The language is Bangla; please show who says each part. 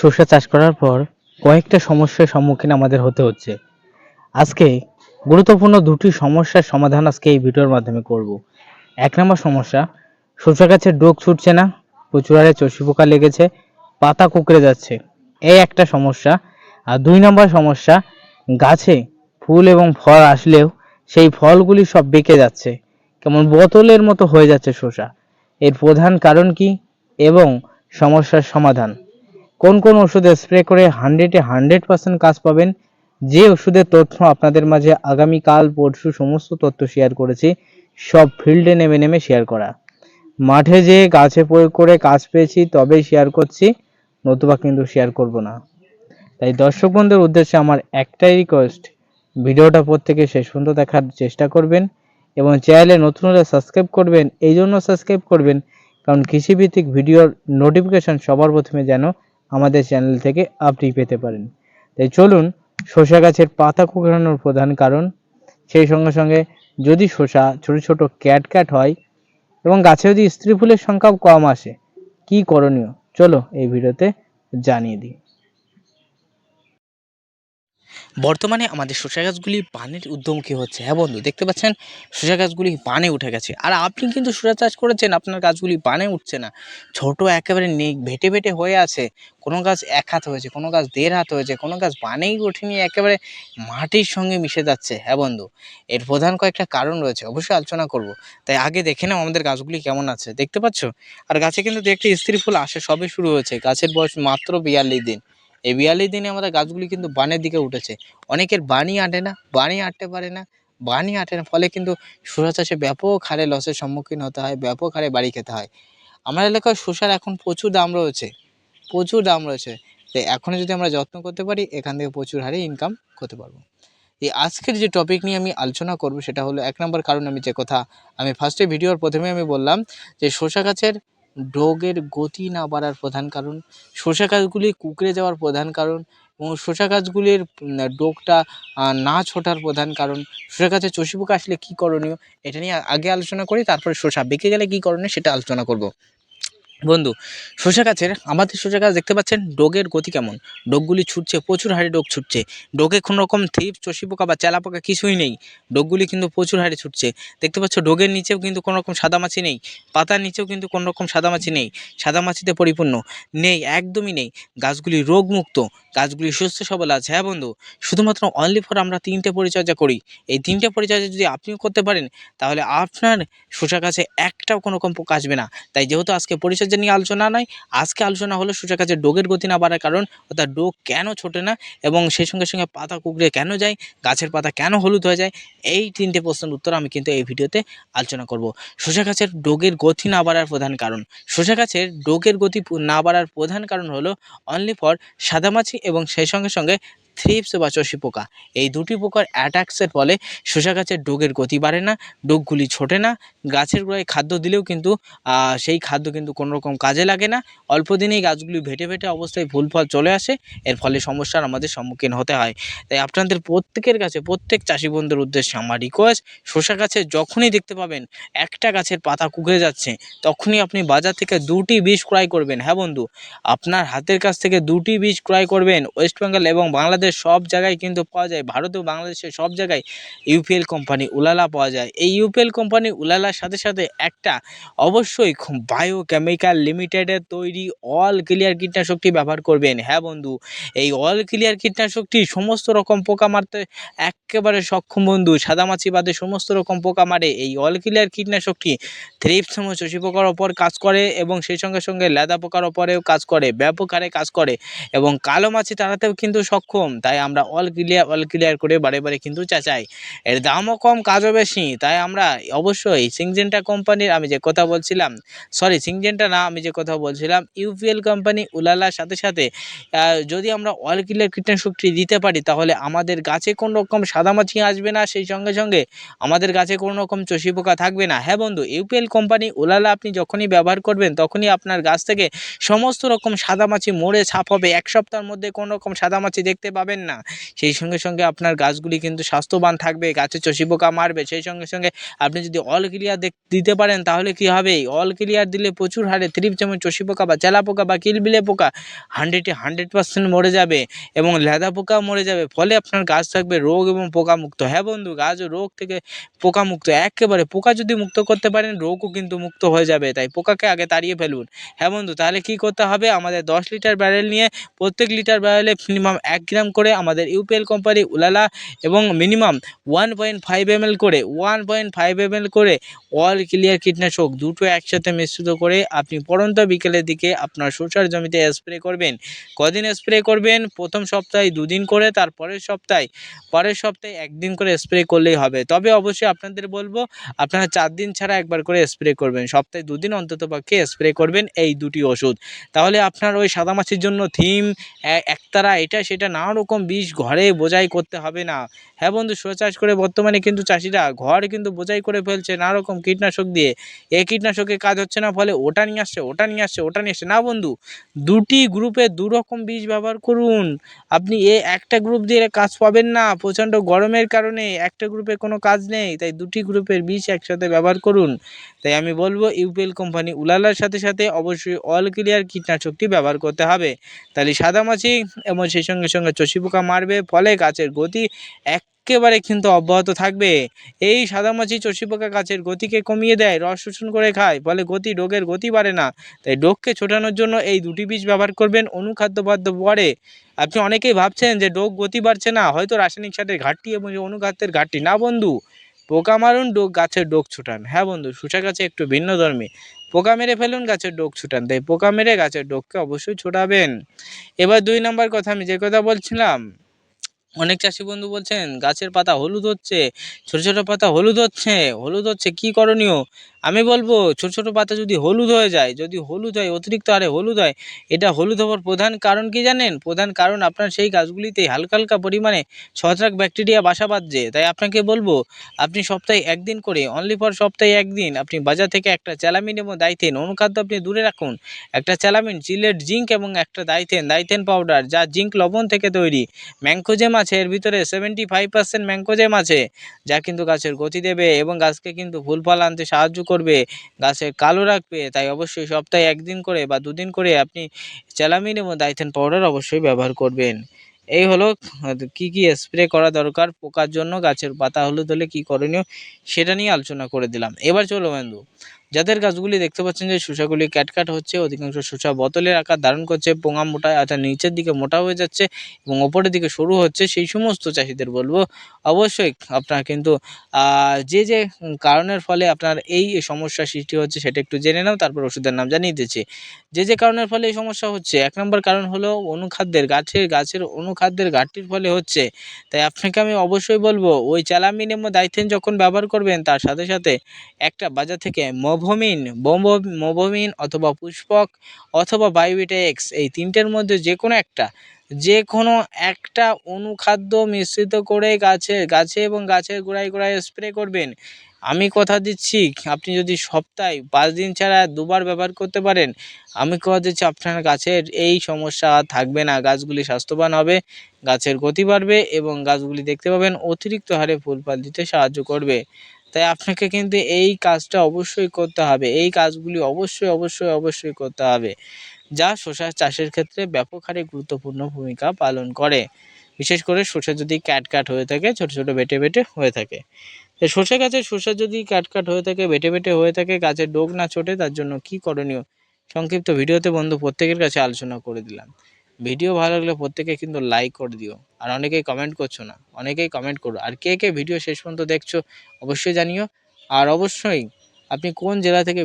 Speaker 1: শসা চাষ করার পর কয়েকটা সমস্যার সম্মুখীন আমাদের হতে হচ্ছে। আজকে গুরুত্বপূর্ণ দুটি সমস্যার সমাধান আজকে এই ভিডিওর মাধ্যমে করব। এক নম্বর সমস্যা শসা গাছের ডোক ছুটছে না, প্রচুর হারে চষি পোকা লেগেছে, পাতা কুকড়ে যাচ্ছে। এই একটা সমস্যা। আর দুই নম্বর সমস্যা, গাছে ফুল এবং ফল আসলেও সেই ফলগুলি সব বেঁকে যাচ্ছে, কেমন বোতলের মতো হয়ে যাচ্ছে শসা। এর প্রধান কারণ কি এবং সমস্যার সমাধান? কোন কোন ওষুধে স্প্রে করে হান্ড্রেডে হান্ড্রেড পার্সেন্ট কাজ পাবেন, যে ওষুধের তথ্য আপনাদের মাঝে আগামী কাল পরশু সমস্ত তথ্য শেয়ার করেছি, সব ফিল্ডে নেমে নেমে শেয়ার করা। মাঠে যেয়ে গাছে প্রয়োগ করে কাজ পেয়েছি, তবেই শেয়ার করছি, নতুবা কিন্তু শেয়ার করব না। তাই দর্শক বন্ধুর উদ্দেশ্যে আমার একটাই রিকোয়েস্ট ভিডিওটা প্রত্যেকে শেষ পর্যন্ত দেখার চেষ্টা করবেন এবং চ্যানেলে নতুন হলে সাবস্ক্রাইব করবেন এই জন্য সাবস্ক্রাইব করবেন, কারণ কৃষিভিত্তিক ভিডিওর নোটিফিকেশন সবার প্রথমে যেন আমাদের চ্যানেল থেকে আপনি পেতে পারেন। তাই চলুন, শসা গাছের পাতা কুকড়ানোর প্রধান কারণ। সেই সঙ্গে সঙ্গে যদি শসা ছোট ছোট ক্যাট ক্যাট হয় এবং গাছে যদি স্ত্রী ফুলের সংখ্যাও কম আসে, কি করণীয়? চলো এই ভিডিওতে জানিয়ে দিই।
Speaker 2: বর্তমানে আমাদের শসা গাছগুলি পানের উদ্যমুখী হচ্ছে। হ্যাঁ বন্ধু, দেখতে পাচ্ছেন? শসা গাছগুলি পানে উঠে গেছে। আর আপনি কিন্তু শসা চাষ করেছেন, আপনার গাছগুলি পানে উঠছে না। ছোট একেবারে নেই ভেটে ভেটে হয়ে আছে। কোনো গাছ এক হাত হয়েছে, কোনো গাছ দেড় হাত হয়েছে, কোনো গাছ পানেই ওঠেনি, একেবারে মাটির সঙ্গে মিশে যাচ্ছে। হ্যাঁ বন্ধু, এর প্রধান কয়েকটা কারণ রয়েছে, অবশ্যই আলোচনা করব। তাই আগে দেখে নাও আমাদের গাছগুলি কেমন আছে। দেখতে পাচ্ছ? আর গাছে কিন্তু দু স্ত্রী ফুল আসে, সবে শুরু হয়েছে। গাছের বয়স মাত্র বিয়াল্লিশ দিন। এই বিয়াল্লিশ দিনে আমাদের গাছগুলি কিন্তু বানের দিকে উঠেছে। অনেকের বানি আটে না, বানই আটতে পারে না বানি আটে না, ফলে কিন্তু শসা চাষে ব্যাপক হারে লসের সম্মুখীন হতে হয়, ব্যাপক হারে বাড়ি খেতে হয়। আমার এলাকায় শসার এখন প্রচুর দাম রয়েছে, প্রচুর দাম রয়েছে। তাই এখনও যদি আমরা যত্ন করতে পারি, এখান থেকে প্রচুর হারে ইনকাম করতে পারব। এই আজকের যে টপিক নিয়ে আমি আলোচনা করব, সেটা হলো এক নম্বর কারণ আমি যে কথা, আমি ফার্স্টে ভিডিওর প্রথমে আমি বললাম যে শসা গাছের ডোগের গতি না বাড়ার প্রধান কারণ। শসা গাছগুলি কুঁকড়ে যাওয়ার প্রধান কারণ এবং শসা গাছগুলির ডগটা না ছোটার প্রধান কারণ। শসা গাছে চষি পোকা আসলে কী করণীয়? এটা নিয়ে আগে আলোচনা করি, তারপরে শসা বেঁকে গেলে কী করণীয় সেটা আলোচনা করব। বন্ধু শসা গাছের, আমাদের শসা গাছ দেখতে পাচ্ছেন, ডোগের গতি কেমন? ডোগগুলি ছুটছে, প্রচুর হারে ডোগ ছুটছে। ডোগে কোনো রকম থিপ, চষি পোকা বা চেলা পোকা কিছুই নেই। ডোগগুলি কিন্তু প্রচুর হারে ছুটছে। দেখতে পাচ্ছ, ডোগের নিচেও কিন্তু কোনো রকম সাদামাছি নেই। পাতার নিচেও কিন্তু কোনো রকম সাদামাছি নেই। সাদামাছিতে পরিপূর্ণ নেই, একদমই নেই। গাছগুলি রোগমুক্ত, গাছগুলি সুস্থ সবল আছে। হ্যাঁ বন্ধু, শুধুমাত্র অনলি ফর আমরা তিনটে পরিচর্যা করি। এই তিনটে পরিচর্যা যদি আপনিও করতে পারেন, তাহলে আপনার শসা গাছে একটাও কোনো রকম পোকা আসবে না। তাই যেহেতু আজকে পরিচর্যা নিয়ে আলোচনা নয়, আজকে আলোচনা হলো শসা গাছের ডোগের গতি না বাড়ার কারণ, অর্থাৎ ডোগ কেন ছোটে না এবং সেই সঙ্গে সঙ্গে পাতা কুকড়ে কেন যায়, গাছের পাতা কেন হলুদ হয়ে যায়, এই তিনটে প্রশ্নের উত্তর আমি কিন্তু এই ভিডিওতে আলোচনা করব। শসা গাছের ডোগের গতি না বাড়ার প্রধান কারণ শসা গাছের ডোগের গতি না বাড়ার প্রধান কারণ হলো অনলি ফর সাদামাছি এবং সেই সঙ্গে সঙ্গে থ্রিপস বা চষি পোকা। এই দুটি পোকার অ্যাটাক্সের ফলে শসা গাছের ডোগের গতি বাড়ে না, ডোগগুলি ছোটে না। গাছের গোড়ায় খাদ্য দিলেও কিন্তু সেই খাদ্য কিন্তু কোনো রকম কাজে লাগে না। অল্প দিনেই গাছগুলি ভেটে ভেটে অবস্থায় ফুল ফল চলে আসে, এর ফলে সমস্যার আমাদের সম্মুখীন হতে হয়। তাই আপনাদের প্রত্যেকের কাছে, প্রত্যেক চাষি বন্ধুর উদ্দেশ্যে আমার রিকোয়েস্ট শসা গাছে যখনই দেখতে পাবেন একটা গাছের পাতা কুকড়ে যাচ্ছে, তখনই আপনি বাজার থেকে দুটি বীজ ক্রয় করবেন। হ্যাঁ বন্ধু, আপনার হাতের কাছ থেকে দুটি বীজ ক্রয় করবেন, ওয়েস্ট বেঙ্গল এবং বাংলাদেশ সব জায়গায় কিন্তু পাওয়া যায়। ভারত ও বাংলাদেশের সব জায়গায় ইউপিএল কোম্পানি উলালা পাওয়া যায়। এই ইউপিএল কোম্পানি উলালার সাথে সাথে একটা অবশ্যই বায়ো কেমিক্যাল লিমিটেডের তৈরি অল ক্লিয়ার কীটনাশকটি ব্যবহার করবেন। হ্যাঁ বন্ধু, এই অল ক্লিয়ার কীটনাশকটি সমস্ত রকম পোকা মারতে একেবারে সক্ষম বন্ধু। সাদামাছি বাদে সমস্ত রকম পোকা মারে এই অল ক্লিয়ার কীটনাশকটি থ্রিপস চষি পোকার ওপর কাজ করে এবং সেই সঙ্গে সঙ্গে লেদা পোকার ওপরেও কাজ করে, ব্যাপক হারে কাজ করে এবং কালো মাছি তাড়াতেও কিন্তু সক্ষম। তাই আমরা অল ক্লিয়ার অল ক্লিয়ার করে বারে বারে কিন্তু চাচাই। এর দামও কম, কাজও বেশি, তাই আমরা অবশ্যই সিংজেন্টা কোম্পানির আমি যে কথা বলছিলাম সরি সিংজেন্টা না, আমি যে কথা বলছিলাম ইউপিএল কোম্পানি উলালার সাথে সাথে যদি আমরা অল ক্লিয়ার কীটনাশকটি দিতে পারি, তাহলে আমাদের গাছে কোনো রকম সাদামাছি আসবে না, সেই সঙ্গে সঙ্গে আমাদের গাছে কোনো রকম চষি পোকা থাকবে না। হ্যাঁ বন্ধু ইউপিএল কোম্পানি উলালা আপনি যখনই ব্যবহার করবেন, তখনই আপনার গাছ থেকে সমস্ত রকম সাদামাছি মরে ছাপ হবে, এক সপ্তাহের মধ্যে কোনো রকম সাদামাছি দেখতে পাবেন পাবেন না। সেই সঙ্গে সঙ্গে আপনার গাছগুলি কিন্তু স্বাস্থ্যবান থাকবে গাছে চষি পোকা মারবে। সেই সঙ্গে সঙ্গে আপনি যদি অল ক্লিয়ার দিতে পারেন, তাহলে কি হবে? অল ক্লিয়ার দিলে প্রচুর হারে ত্রিপ যেমন চষি পোকা বা চেলা পোকা বা কিলবিলে পোকা হান্ড্রেডে হান্ড্রেড পার্সেন্ট মরে যাবে এবং লেদা পোকা মরে যাবে। ফলে আপনার গাছ থাকবে রোগ এবং পোকামুক্ত। হ্যাঁ বন্ধু, গাছ রোগ থেকে পোকামুক্ত। একেবারে পোকা যদি মুক্ত করতে পারেন, রোগও কিন্তু মুক্ত হয়ে যাবে। তাই পোকাকে আগে তাড়িয়ে ফেলুন। হ্যাঁ বন্ধু, তাহলে কি করতে হবে? আমাদের দশ লিটার ব্যারেল নিয়ে প্রত্যেক লিটার ব্যারেলে মিনিমাম এক গ্রাম করে আমাদের ইউপিএল কোম্পানি উলালা এবং minimum one point five M করে ওয়ান পয়েন্ট ফাইভ এম করে অল ক্লিয়ার কীটনাশক দুটো একসাথে মিশ্রিত করে আপনি পরন্ত বিকেলের দিকে আপনার শসার জমিতে স্প্রে করবেন। কদিন স্প্রে করবেন? প্রথম সপ্তাহে দুদিন করে, তারপরের সপ্তাহে, পরের সপ্তাহে একদিন করে স্প্রে করলেই হবে। তবে অবশ্যই আপনাদের বলব, আপনারা চার দিন ছাড়া একবার করে স্প্রে করবেন। সপ্তাহে দুদিন অন্তত পক্ষে স্প্রে করবেন এই দুটি ওষুধ। তাহলে আপনার ওই সাদামাছির জন্য থিম একতারা, এটা সেটা নানা রকম বিষ ঘরে বোঝাই করতে হবে না। হ্যাঁ বন্ধু শো চাষ করে বর্তমানে কিন্তু চাষিরা ঘর কিন্তু বোঝাই করে ফেলছে নানা রকম কীটনাশক দিয়ে। এই কীটনাশকের কাজ হচ্ছে না, ফলে ওটা নিয়ে আসছে, ওটা নিয়ে আসছে, ওটা নিয়ে আসছে। না বন্ধু, দুটি গ্রুপে দু রকম বীজ ব্যবহার করুন। আপনি এ একটা গ্রুপ দিয়ে কাজ পাবেন না, প্রচণ্ড গরমের কারণে একটা গ্রুপে কোনো কাজ নেই, তাই দুটি গ্রুপের বীজ একসাথে ব্যবহার করুন। তাই আমি বলব, ইউপিএল কোম্পানি উলালার সাথে সাথে অবশ্যই অল ক্লিয়ার কীটনাশকটি ব্যবহার করতে হবে। তাহলে সাদামাছি এবং সেই সঙ্গে সঙ্গে পোকা মারবে, ফলে গাছের গতি একেবারে কিন্তু অব্যাহত থাকবে। এই সাদামাছি চষি পোকা গাছের গতিকে কমিয়ে দেয়, রস শোষণ করে খায়, ফলে গতি, রোগের গতি বাড়ে না। তাই ডোগকে ছোটানোর জন্য এই দুটি বীজ ব্যবহার করবেন অনুখাদ্য বাদ্য পরে। আপনি অনেকেই ভাবছেন যে ডোগ গতি বাড়ছে না, হয়তো রাসায়নিক সারের ঘাটতি এবং অনুখাদ্যের ঘাটতি। না বন্ধু, পোকা মারুন ডোগ গাছের ডোগ ছুটান। হ্যাঁ বন্ধু শুষা গাছে একটু ভিন্ন ধর্মী। পোকা মেরে ফেলুন, গাছের ডোক ছুটান। তাই পোকা মেরে গাছের ডোককে অবশ্যই ছোটাবেন। এবার দুই নম্বর কথা আমি যে কথা বলছিলাম অনেক চাষি বন্ধু বলছেন, গাছের পাতা হলুদ হচ্ছে, ছোট ছোট পাতা হলুদ হচ্ছে হলুদ হচ্ছে কি করণীয়? আমি বলব, ছোট ছোট পাতা যদি হলুদ হয়ে যায়, যদি হলুদ হয়, অতিরিক্ত হারে হলুদ হয়, এটা হলুদ হওয়ার প্রধান কারণ কি জানেন? প্রধান কারণ আপনার সেই গাছগুলিতে হালকা হালকা পরিমাণে ছত্রাক ব্যাকটেরিয়া বাসা বাঁধছে। তাই আপনাকে বলব, আপনি সপ্তাহে একদিন করে অনলি ফর সপ্তাহে একদিন, আপনি বাজার থেকে একটা চ্যালামিন এবং দাইথেন অনুখাদ্য আপনি দূরে রাখুন। একটা চ্যালামিন চিলেট জিঙ্ক এবং একটা দাইথেন দাইথেন পাউডার, যা জিঙ্ক লবণ থেকে তৈরি। ম্যাংকোজেম আছে, এর ভিতরে সেভেন্টি ফাইভ পার্সেন্ট ম্যাঙ্কোজেম আছে, যা কিন্তু গাছের গতি দেবে এবং গাছকে কিন্তু ফুল ফল আনতে সাহায্য করবে গাছের কালো রাখবে, তাই অবশ্যই সপ্তাহে একদিন করে বা দুদিন করে আপনি চ্যালামিন এবং দাইথেন পাউডার অবশ্যই ব্যবহার করবেন। এই হলো, কি কি স্প্রে করা দরকার, পোকার জন্য গাছের পাতা হলুদ হলে কী করণীয় সেটা নিয়ে আলোচনা করে দিলাম। এবার চলো বন্ধু যাদের গাছগুলি দেখতে পাচ্ছেন যে শসাগুলি ক্যাটকাট হচ্ছে, অধিকাংশ শসা বোতলের আকার ধারণ করছে, পোঙা মোটা অর্থাৎ নিচের দিকে মোটা হয়ে যাচ্ছে এবং ওপরের দিকে সরু হচ্ছে, সেই সমস্ত চাষিদের বলব। অবশ্যই আপনার কিন্তু যে যে কারণের ফলে আপনার এই সমস্যা সৃষ্টি হচ্ছে সেটা একটু জেনে নাও, তারপর ওষুধের নাম জানিয়ে দিচ্ছি। যে যে কারণের ফলে এই সমস্যা হচ্ছে, এক নম্বর কারণ হলো অনুখাদ্যের, গাছের গাছের অনুখাদ্যের ঘাটতির ফলে হচ্ছে। তাই আপনাকে আমি অবশ্যই বলব, ওই চ্যালামিন এবং যখন ব্যবহার করবেন, তার সাথে সাথে একটা বাজার থেকে মোভমিন মোভমিন অথবা পুষ্পক অথবা বায়োবিটেক্স এই তিনটের মধ্যে যে কোনো একটা যে কোনো একটা অনুখাদ্য মিশ্রিত করে গাছে গাছে এবং গাছের গোড়ায় গোড়ায় স্প্রে করবেন। আমি কথা দিচ্ছি, আপনি যদি সপ্তাহে পাঁচ দিন ছাড়া দুবার ব্যবহার করতে পারেন, আমি কথা দিচ্ছি আপনার গাছের এই সমস্যা থাকবে না, গাছগুলি স্বাস্থ্যবান হবে, গাছের গতি বাড়বে এবং গাছগুলি দেখতে পাবেন অতিরিক্ত হারে ফুল ফল দিতে সাহায্য করবে। তাই আপনাকে কিন্তু এই কাজটা অবশ্যই করতে হবে। এই কাজগুলি অবশ্যই অবশ্যই অবশ্যই করতে হবে, যা শসা চাষের ক্ষেত্রে ব্যাপক হারে গুরুত্বপূর্ণ ভূমিকা পালন করে। বিশেষ করে শসা যদি ক্যাট কাট হয়ে থাকে, ছোট ছোট, বেটে বেটে হয়ে থাকে। তো শসা গাছের শসা যদি কাট কাট হয়ে থাকে, বেটে বেটে হয়ে থাকে, গাছের ডোগ না ছোটে, তার জন্য কি করণীয়? সংক্ষিপ্ত ভিডিওতে বন্ধু প্রত্যেকের কাছে আলোচনা করে দিলাম। ভিডিও ভালো লাগলে প্রত্যেকে কিন্তু লাইক করে দিও। আর অনেকেই কমেন্ট করছ না, অনেকেই কমেন্ট করো। আর কে কে ভিডিও শেষ পর্যন্ত দেখছ, অবশ্যই জানিও। আর অবশ্যই আপনি কোন জেলা থেকে